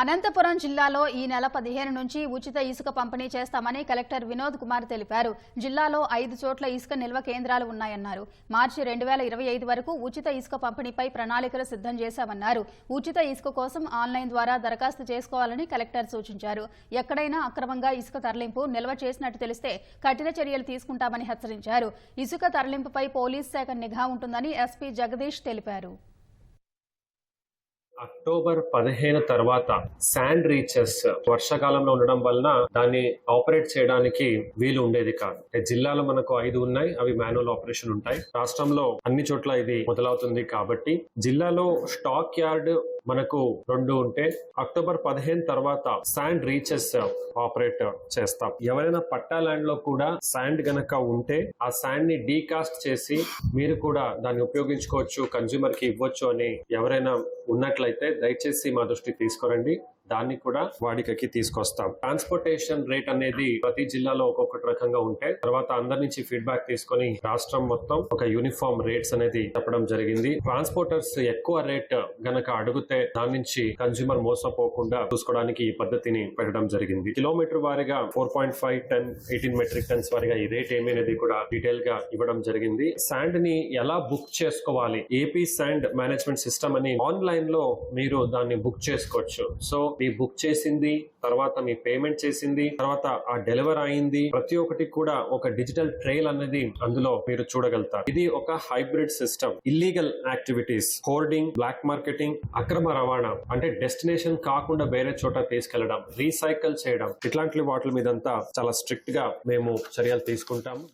అనంతపురం జిల్లాలో ఈ నెల పదిహేను నుంచి ఉచిత ఇసుక పంపిణీ చేస్తామని కలెక్టర్ వినోద్ కుమార్ తెలిపారు. జిల్లాలో ఐదు చోట్ల ఇసుక నిల్వ కేంద్రాలు ఉన్నాయన్నారు. మార్చి రెండు వేల ఇరవై ఐదు వరకు ఉచిత ఇసుక పంపిణీపై ప్రణాళికలు సిద్ధం చేశామన్నారు. ఉచిత ఇసుక కోసం ఆన్లైన్ ద్వారా దరఖాస్తు చేసుకోవాలని కలెక్టర్ సూచించారు. ఎక్కడైనా అక్రమంగా ఇసుక తరలింపు నిల్వ చేసినట్టు తెలిస్తే కఠిన చర్యలు తీసుకుంటామని హెచ్చరించారు. ఇసుక తరలింపుపై పోలీస్ శాఖ నిఘా ఉంటుందని ఎస్పీ జగదీష్ తెలిపారు. అక్టోబర్ పదిహేను తర్వాత శాండ్ రీచెస్ వర్షాకాలంలో ఉండడం వలన దాన్ని ఆపరేట్ చేయడానికి వీలు ఉండేది కాదు. జిల్లాలో మనకు ఐదు ఉన్నాయి అవి మాన్యువల్ ఆపరేషన్ ఉంటాయి. రాష్ట్రంలో అన్ని చోట్ల ఇది మొదలవుతుంది కాబట్టి జిల్లాలో స్టాక్ యార్డ్ మనకు రెండు ఉంటే అక్టోబర్ పదిహేను తర్వాత శాండ్ రీచెస్ ఆపరేట్ చేస్తాం. ఎవరైనా పట్టా ల్యాండ్లో కూడా శాండ్ గనక ఉంటే ఆ శాండ్ని డీకాస్ట్ చేసి మీరు కూడా దాన్ని ఉపయోగించుకోవచ్చు కన్జ్యూమర్కి ఇవ్వచ్చు అని ఎవరైనా ఉన్నట్లయితే దయచేసి మా దృష్టి తీసుకురండి. దాన్ని కూడా వాడికకి తీసుకొస్తాం. ట్రాన్స్పోర్టేషన్ రేట్ అనేది ప్రతి జిల్లాలో ఒక్కొక్కటి రకంగా ఉంటే తర్వాత అందరి నుంచి ఫీడ్బ్యాక్ తీసుకొని రాష్ట్రం మొత్తం ఒక యూనిఫామ్ రేట్స్ అనేది చెప్పడం జరిగింది. ట్రాన్స్పోర్టర్స్ ఎక్కువ రేట్ గనక అడిగితే దాని నుంచి కన్జ్యూమర్ మోసపోకుండా చూసుకోవడానికి ఈ పద్ధతిని పెట్టడం జరిగింది. కిలోమీటర్ వారిగా four point five ten eighteen metric tons వారిగా ఈ రేట్ ఏమి అనేది కూడా డీటెయిల్గా ఇవ్వడం జరిగింది. శాండ్ని ఎలా బుక్ చేసుకోవాలి? ఏపీ శాండ్ మేనేజ్మెంట్ సిస్టమ్ అని ఆన్లైన్లో మీరు దాన్ని బుక్ చేసుకోవచ్చు. సో మీ బుక్ చేసింది తర్వాత మీ పేమెంట్ చేసింది తర్వాత ఆ డెలివర్ అయింది ప్రతి ఒక్కటి కూడా ఒక డిజిటల్ ట్రైల్ అనేది అందులో మీరు చూడగలుగుతారు. ఇది ఒక hybrid system illegal activities hoarding black marketing అక్రమ రవాణా అంటే డెస్టినేషన్ కాకుండా వేరే చోట తీసుకెళ్ళడం రీసైకిల్ చేయడం ఇట్లాంటి వాటి మీదంతా చాలా స్ట్రిక్ట్గా మేము చర్యలు తీసుకుంటాము.